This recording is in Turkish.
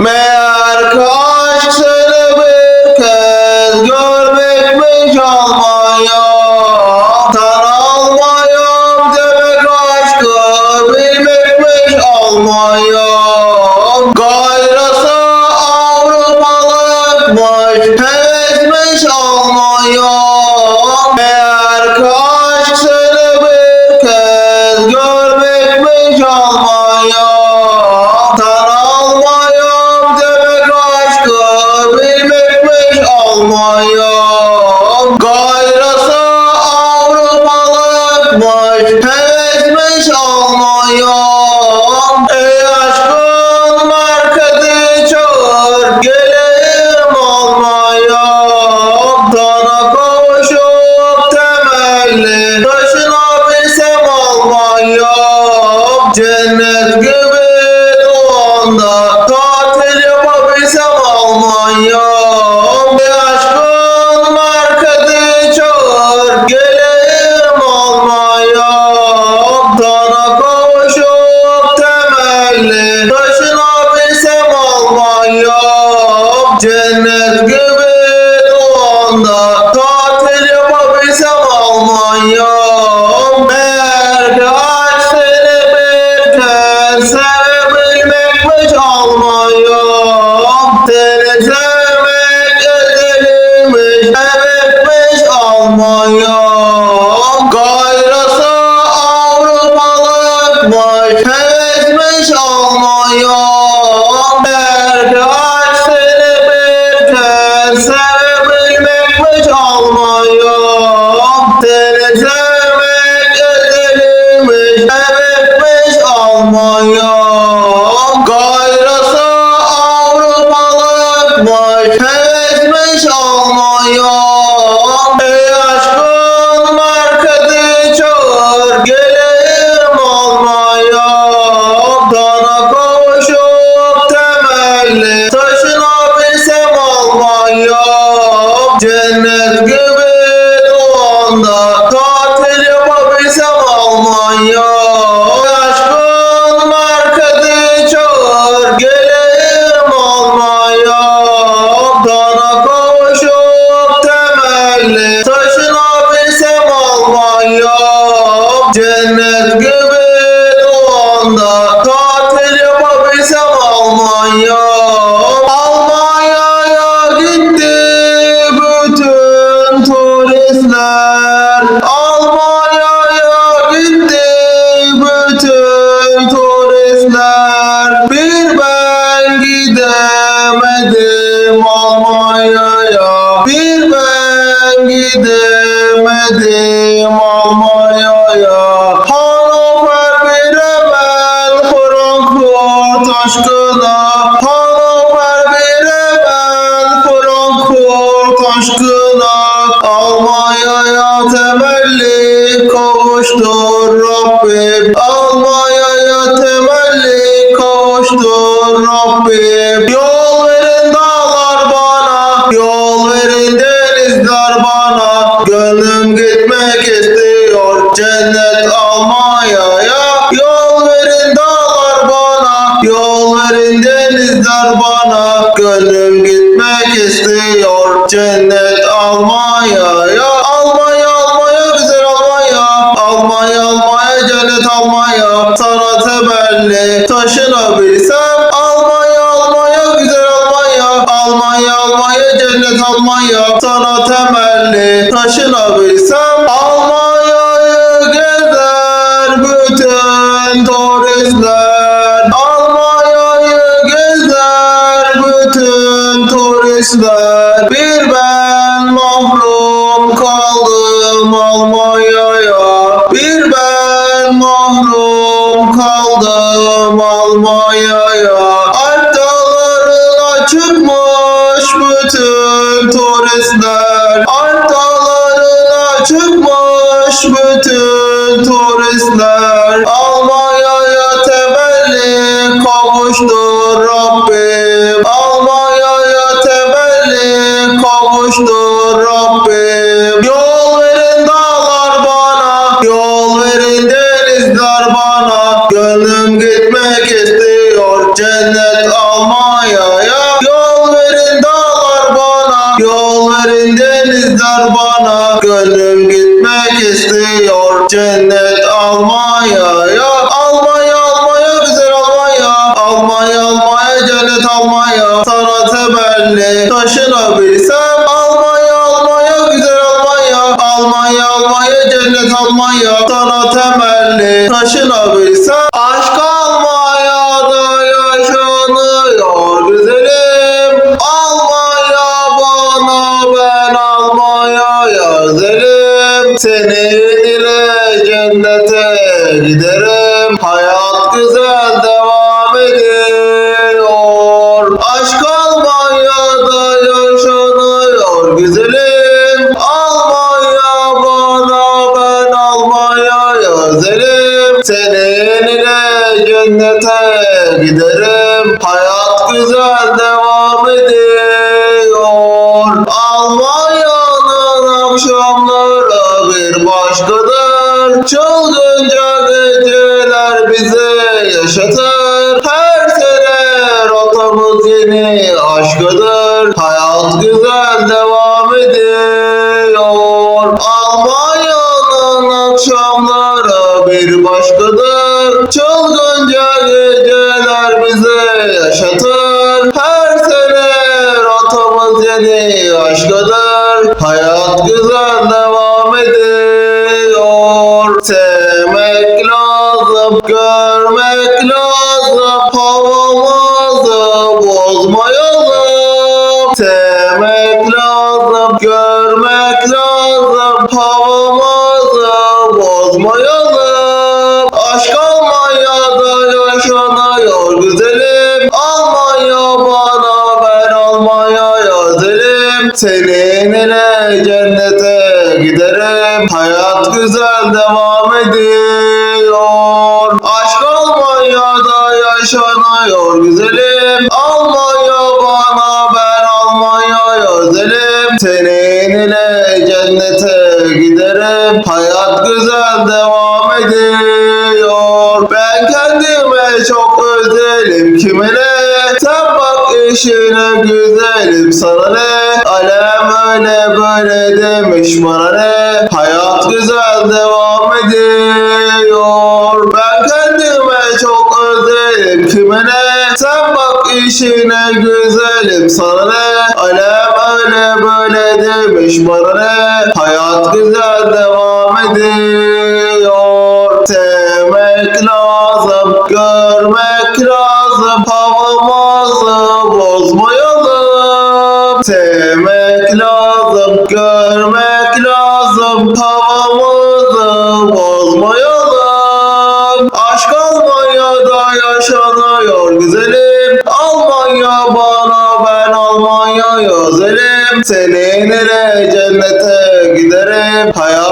Meğer kaşları bir kez görmekmiş Almanya Tan Almanya demek aşkı bilmekmiş Almanya Gayrası Avrupa'lıkmış হয় gidemedim Almanya'ya Hannover bir evvel Frankfurt aşkına. Hannover bir evvel Frankfurt aşkına. Almanya'ya temelli kavuştur Rabbim. Almanya'ya temelli kavuştur Rabbim. Yol Cennet Almanya ya Almanya Almanya güzel Almanya. Almanya Almanya cennet Almanya. Sana temelli taşınabilsem Almanya Almanya güzel Almanya. Almanya Almanya cennet Almanya. Sana temelli taşınabilsem Mahrum kaldım Almanya'ya. Bir ben mahrum kaldım Almanya'ya. Cennet Almanya'ya Almanya Almanya güzel Almanya. Almanya Almanya cennet Almanya. Sana temelli taşınabilsem Almanya Almanya güzel Almanya. Almanya Almanya cennet Almanya. Sana temelli taşınabilsem Aşk Almanya'da yaşanıyor güzelim. Almanya bana ben Almanya'ya özelim Senin ile güzel devam ediyor. Aşk Almanya'da yaşanıyor güzelim. Almanya bana ben Almanya'ya özelim Senin ile cennete giderim. Hayat güzel devam ediyor rotamız yeni aşkıdır Hayat güzel devam ediyor. Almanya'nın akşamları bir başkadır. Çılgınca geceler bize yaşatır. Her sene rotamız yeni aşkıdır. Hayat güzel Sevmek lazım, görmek lazım Havamızı bozmayalım. Aşk Almanya'da yaşanıyor güzelim. Almanya bana ben Almanya'ya özelim Senin ile cennete giderim. Hayat güzel devam ediyor Senin cennete giderim. Hayat güzel devam ediyor. Ben kendime çok özelim. Kimine? Sen bak işine güzelim. Sana ne? Alem öyle böyle demiş. Bana ne? Hayat güzel devam ediyor. Ben kendime çok özelim. Kimine? Sen bak işine güzelim. Sana ne? Alem öyle böyle demiş bana ne? Hayat güzel devam ediyor Senin ile cennete giderim? Hayat